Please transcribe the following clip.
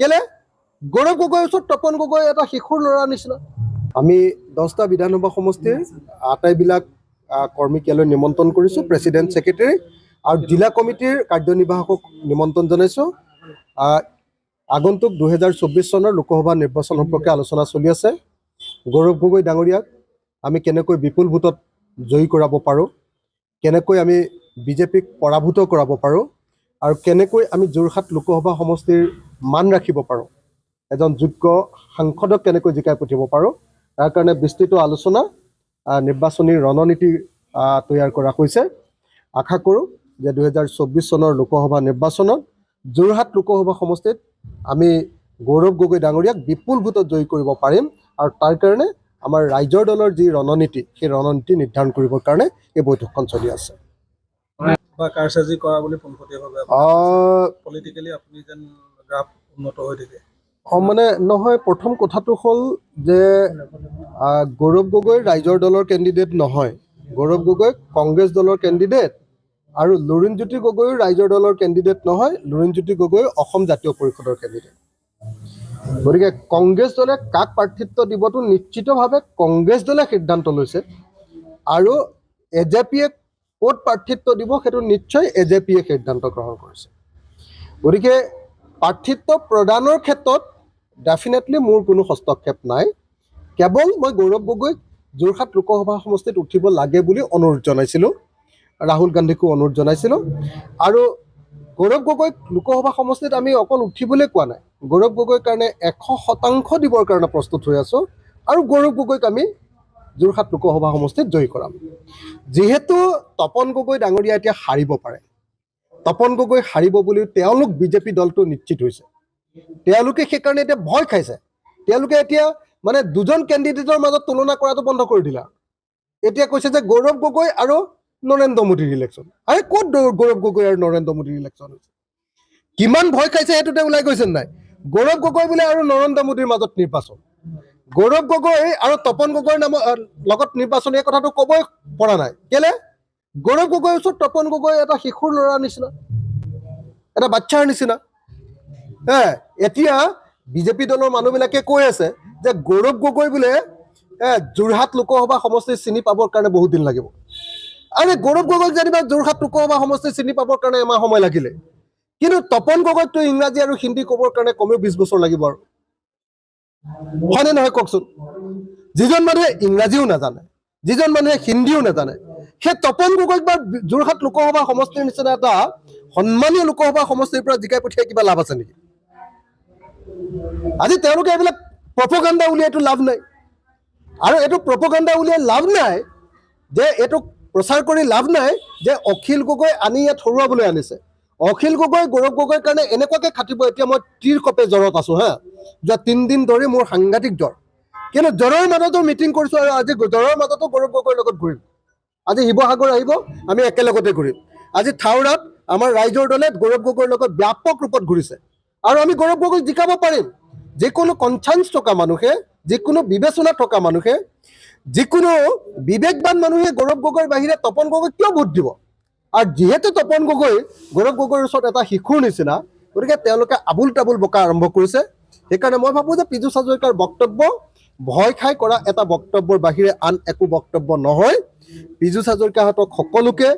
কেলে? গৌৰৱ গগৈৰ ওচৰত তপন গগৈ এটা শিশুৰ ল'ৰাৰ নিচিনা আমি দহটা বিধানসভা সমষ্টিৰ আটাইবিলাক আহ, কৰ্মীক নিমন্ত্ৰণ কৰিছোঁ প্ৰেচিডেণ্ট ছেক্ৰেটেৰী আৰু জিলা কমিটিৰ কাৰ্যনিৰ্বাহকক নিমন্ত্ৰণ জনাইছোঁ। আগন্তুক দুহেজাৰ চৌব্বিছ চনৰ লোকসভা নিৰ্বাচন সম্পৰ্কে আলোচনা চলি আছে। গৌৰৱ গগৈ ডাঙৰীয়াক আমি কেনেকৈ বিপুল ভোটত জয়ী কৰাব পাৰোঁ কেনেকৈ আমি বিজেপিক পৰাভূত কৰাব পাৰোঁ আৰু কেনেকৈ আমি যোৰহাট লোকসভা সমষ্টিৰ মান ৰাখিব পাৰোঁ। এজন যোগ্য সাংসদক কেনেকৈ জিকাই পঠিয়াব পাৰোঁ তাৰ কাৰণে বিস্তৃত আলোচনা নিৰ্বাচনী ৰণনীতি তৈয়াৰ কৰা হৈছে। আশা কৰোঁ যে দুহেজাৰ চৌব্বিছ চনৰ লোকসভা নিৰ্বাচনত যোৰহাট লোকসভা সমষ্টিত আমি গৌৰৱ গগৈ ডাঙৰীয়াক বিপুল ভোটত জয়ী কৰিব পাৰিম আৰু তাৰ কাৰণে আমাৰ ৰাইজৰ দলৰ যি ৰণনীতি সেই ৰণনীতি নিৰ্ধাৰণ কৰিবৰ কাৰণে এই বৈঠকখন চলি আছে। বা কাৰচাজি কৰা বুলি পোনপটীয়াভাৱে আহ, পলিটিকেলি আপুনি যেন গ্ৰাফ উন্নত হৈ থাকে। অঁ মানে নহয়, প্ৰথম কথাটো হ'ল যে গৌৰৱ গগৈ ৰাইজৰ দলৰ কেণ্ডিডেট নহয়। গৌৰৱ গগৈ কংগ্ৰেছ দলৰ কেণ্ডিডেট আৰু লুৰিণজ্যোতি গগৈও ৰাইজৰ দলৰ কেণ্ডিডেট নহয়, লুৰিণজ্যোতি গগৈ অসম জাতীয় পৰিষদৰ কেণ্ডিডেট গতিকে কংগ্ৰেছ দলে কাক প্ৰাৰ্থিত্ব দিবতো নিশ্চিতভাৱে কংগ্ৰেছ দলে সিদ্ধান্ত লৈছে। আৰু এ জে পিয়ে ক'ত প্ৰাৰ্থিত্ব দিব সেইটো নিশ্চয় এ জে পিয়ে সিদ্ধান্ত গ্ৰহণ কৰিছে। গতিকে প্ৰাৰ্থিত্ব প্ৰদানৰ ক্ষেত্ৰত ডেফিনেটলি মোৰ কোনো হস্তক্ষেপ নাই। কেৱল মই গৌৰৱ গগৈক যোৰহাট লোকসভা সমষ্টিত উঠিব লাগে বুলি অনুৰোধ জনাইছিলোঁ। ৰাহুল গান্ধীকো অনুৰোধ জনাইছিলোঁ। আৰু গৌৰৱ গগৈক লোকসভা সমষ্টিত আমি অকল উঠিবলৈ কোৱা নাই। গৌৰৱ গগৈৰ কাৰণে এশ শতাংশ দিবৰ কাৰণে প্ৰস্তুত হৈ আছোঁ। আৰু গৌৰৱ গগৈক আমি যোৰহাট লোকসভা সমষ্টিত জয়ী কৰাম। যিহেতু তপন গগৈ ডাঙৰীয়া এতিয়া হাৰিব পাৰে। তপন গগৈ হাৰিব বুলি তেওঁলোক বিজেপি দলটো নিশ্চিত হৈছে। তেওঁলোকে সেইকাৰণে এতিয়া ভয় খাইছে। তেওঁলোকে এতিয়া মানে দুজন কেণ্ডিডেটৰ মাজত তুলনা কৰাটো বন্ধ কৰি দিলে। এতিয়া কৈছে যে গৌৰৱ গগৈ আৰু নৰেন্দ্ৰ মোদীৰ ইলেকশ্যন আৰে ক'ত গৌৰৱ গগৈ আৰু নৰেন্দ্ৰ মোদীৰ ইলেকশ্যন হৈছে? কিমান ভয় খাইছে সেইটোতে ওলাই গৈছে নাই? গৌৰৱ গগৈ বোলে আৰু নৰেন্দ্ৰ মোদীৰ মাজত নিৰ্বাচন। গৌৰৱ গগৈ আৰু তপন গগৈৰ নামৰ লগত এই কথাটো ক'বই পৰা নাই। কেলে? গৌৰৱ গগৈৰ ওচৰত তপন গগৈ এটা শিশুৰ ল'ৰাৰ নিচিনা এটা বাচ্ছাৰ নিচিনা। হে, এতিয়া বিজেপি দলৰ মানুহবিলাকে কৈ আছে যে গৌৰৱ গগৈ বোলে যোৰহাট লোকসভা সমষ্টি চিনি পাবৰ কাৰণে বহুত দিন লাগিব। আৰে গৌৰৱ গগৈক যেনিবা যোৰহাট লোকসভা সমষ্টি চিনি পাবৰ কাৰণে এমাহ সময় লাগিলে। কিন্তু তপন গগৈকতো ইংৰাজী আৰু হিন্দী ক'বৰ কাৰণে কমেও বিছ বছৰ লাগিব আৰু। হয়নে নহয় কওকচোন? যিজন মানুহে ইংৰাজীও নাজানে, যিজন মানুহে হিন্দীও নাজানে সেই তপন গগৈক বা যোৰহাট লোকসভা সমষ্টিৰ নিচিনা এটা সন্মানীয় লোকসভা সমষ্টিৰ পৰা জিকাই পঠিয়াই কিবা লাভ আছে নেকি? আজি তেওঁলোকে এইবিলাক প্ৰপগাণ্ডা উলিয়াইতো লাভ নাই। আৰু এইটো প্ৰপগাণ্ডা উলিয়াই লাভ নাই যে এইটো প্ৰচাৰ কৰি লাভ নাই যে অখিল গগৈ আনি ইয়াত হৰুৱাবলৈ আনিছে। অখিল গগৈ গৌৰৱ গগৈৰ কাৰণে এনেকুৱাকৈ খাটিব। এতিয়া মই ত্ৰিৰ কপে জ্বৰত আছোঁ হা। যোৱা তিনিদিন ধৰি মোৰ সাংঘাতিক জ্বৰ। কিন্তু জ্বৰৰ মাজতো মিটিং কৰিছোঁ আৰু আজি জ্বৰৰ মাজতো গৌৰৱ গগৈৰ লগত ঘূৰিম। আজি শিৱসাগৰ আহিব, আমি একেলগতে ঘূৰিম। আজি থাওৰাত আমাৰ ৰাইজৰ দলে গৌৰৱ গগৈৰ লগত ব্যাপক ৰূপত ঘূৰিছে। আৰু আমি গৌৰৱ গগৈক জিকাব পাৰিম। যিকোনো কনচান্স থকা মানুহে, যিকোনো বিবেচনা থকা মানুহে, যিকোনো বিবেকবান মানুহে গৌৰৱ গগৈৰ বাহিৰে তপন গগৈক কিয় ভোট দিব? আৰু যিহেতু তপন গগৈ গৌৰৱ গগৈৰ ওচৰত এটা শিশুৰ নিচিনা, গতিকে তেওঁলোকে আবুল তাবুল বোকা আৰম্ভ কৰিছে। সেইকাৰণে মই ভাবোঁ যে পীযুষ হাজৰিকাৰ বক্তব্য ভয় খাই কৰা এটা বক্তব্যৰ বাহিৰে আন একো বক্তব্য নহয়। পীযুষ হাজৰিকাহঁতক সকলোকে